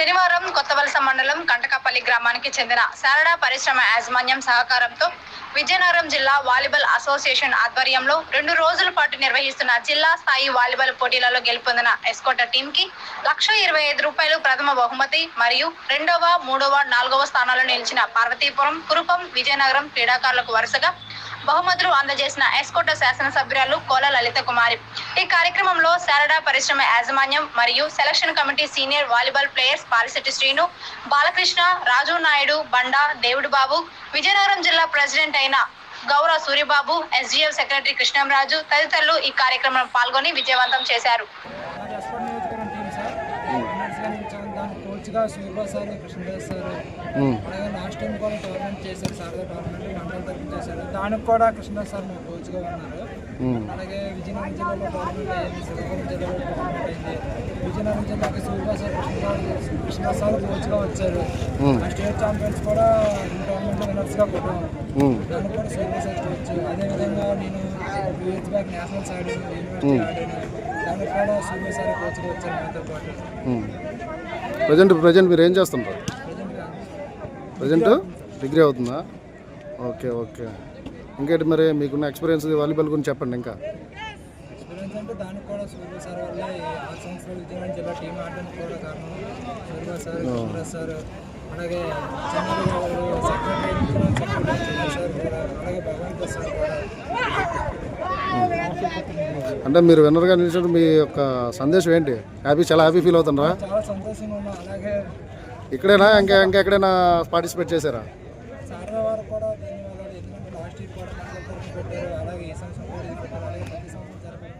శనివారం కొత్తవలస మండలం కంటకపల్లి గ్రామానికి చెందిన శారడా పరిశ్రమ యాజమాన్యం సహకారంతో విజయనగరం జిల్లా వాలీబాల్ అసోసియేషన్ ఆధ్వర్యంలో రెండు రోజుల పాటు నిర్వహిస్తున్న జిల్లా స్థాయి వాలీబాల్ పోటీలలో గెలుపొందిన ఎస్కోట టీంకి లక్ష ఇరవై ఐదు రూపాయలు ప్రథమ బహుమతి మరియు రెండవ మూడవ నాలుగవ స్థానాల్లో నిలిచిన పార్వతీపురం కురుపం విజయనగరం క్రీడాకారులకు వరుసగా బహుమతులు అందజేసిన ఎస్కోట శాసనసభ్యురాలు కోల లలిత కుమారి. ఈ కార్యక్రమంలో శారడా పరిశ్రమ యాజమాన్యం మరియు selection committee senior volleyball players Palisetti Srinu Balakrishna Raju Naidu Banda Devudu Babu Vizianagaram జిల్లా ప్రెసిడెంట్ అయిన గౌరవ సూర్యబాబు ఎస్డిఎఫ్ సెక్రటరీ కృష్ణంరాజు తదితరులు ఈ కార్యక్రమంలో పాల్గొని విజయవంతం చేశారు. సార్ సార్ కృష్ణదాస్ సార్ అలాగే లాస్ట్ టైం కూడా టోర్నమెంట్ చేశారు సారదా టోర్నమెంట్ మండలం తరఫున దానికి కూడా కృష్ణదాస్ సార్ మా కోచ్గా ఉన్నారు. అలాగే విజయనగరం జిల్లాలో టోర్నమెంట్ శ్రీకాకుళం జిల్లాలో టోర్నమెంట్ అయింది. విజయనగరం జిల్లాకి సూర్యబాబు సార్ కృష్ణదాస్ కృష్ణదాస్ సార్ కోచ్గా వచ్చారు. స్టేట్ ఛాంపియన్స్ కూడా ఈ టోర్నమెంట్లో విన్నర్స్గా కొట్టాము దానికి కూడా సూర్యబాబు సార్ కోచ్ అదేవిధంగా నేను టూ ఇయర్స్ బ్యాక్ నేషనల్స్ ఆడాను ఆడాను దానికి కూడా సూర్య సార్ కోచ్గా వచ్చారు నాతో పాటు. ప్రజెంట్ ప్రజెంట్ మీరు ఏం చేస్తుంటారు? ప్రజెంట్? డిగ్రీ అవుతుందా? Okay okay. ఇంకేంటి మరి మీకున్న ఎక్స్పీరియన్స్ వాలీబాల్ గురించి చెప్పండి ఇంకా. ఎక్స్పీరియన్స్ అంటే దానికి కూడా సూర్య సార్ వల్ల ఈ ఆరు సంవత్సరాలు విజయనగరం జిల్లా టీం ఆడడానికి కూడా కారణం. సూర్య సార్ కృష్ణ సార్ అలాగే చంద్రబాబు గారు సెక్రటరీ సెక్రటరీ సార్ కూడా అలాగే భగవంత్ సార్ కూడా. అంటే మీరు విన్నర్గా నిలిచినట్టు మీ యొక్క సందేశం ఏంటి? హ్యాపీ చాలా హ్యాపీ ఫీల్ అవుతుండ్రా ఇక్కడేనా? ఇంకా ఇంకా ఎక్కడైనా పార్టిసిపేట్ చేశారా? లాస్ట్ పెట్టారు. అలాగే ఈ సంవత్సరం కూడా పెట్టారు? అలాగే ప్రతి సంవత్సరం జరపారు